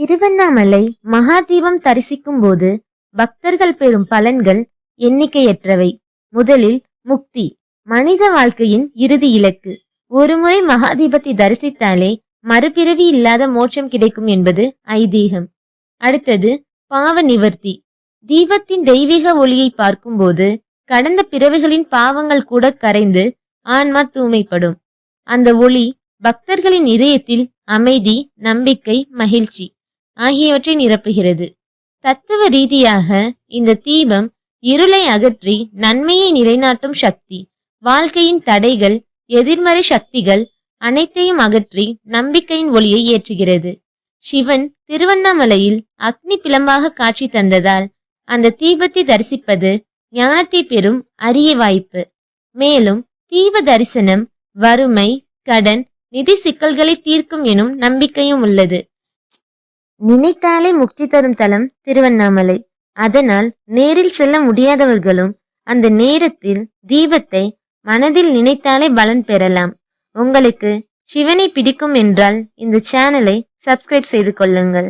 திருவண்ணாமலை மகாதீபம் தரிசிக்கும் போது பக்தர்கள் பெறும் பலன்கள் எண்ணிக்கையற்றவை. முதலில் முக்தி மனித வாழ்க்கையின் இறுதி இலக்கு. ஒருமுறை மகாதீபத்தை தரிசித்தாலே மறுபிறவி இல்லாத மோட்சம் கிடைக்கும் என்பது ஐதீகம். அடுத்தது பாவ நிவர்த்தி. தீபத்தின் தெய்வீக ஒளியை பார்க்கும்போது கடந்த பிறவிகளின் பாவங்கள் கூட கரைந்து ஆன்மா தூய்மைப்படும். அந்த ஒளி பக்தர்களின் இதயத்தில் அமைதி நம்பிக்கை மகிழ்ச்சி. ஆகியவற்றை நிரப்புகிறது. தத்துவ ரீதியாக இந்த தீபம் இருளை அகற்றி நன்மையை நிலைநாட்டும் சக்தி. வாழ்க்கையின் தடைகள் எதிர்மறை சக்திகள் அனைத்தையும் அகற்றி நம்பிக்கையின் ஒளியை ஏற்றுகிறது. சிவன் திருவண்ணாமலையில் அக்னி பிளம்பாக காட்சி தந்ததால் அந்த தீபத்தை தரிசிப்பது ஞானத்தை பெறும் அரிய வாய்ப்பு. மேலும் தீப தரிசனம் வறுமை கடன் நிதி சிக்கல்களை தீர்க்கும் எனும் நம்பிக்கையும் உள்ளது. நினைத்தாலே முக்தி தரும் தலம் திருவண்ணாமலை. அதனால் நேரில் செல்ல முடியாதவர்களும் அந்த நேரத்தில் தீபத்தை மனதில் நினைத்தாலே பலன் பெறலாம். உங்களுக்கு சிவனை பிடிக்கும் என்றால் இந்த சேனலை சப்ஸ்கிரைப் செய்து கொள்ளுங்கள்.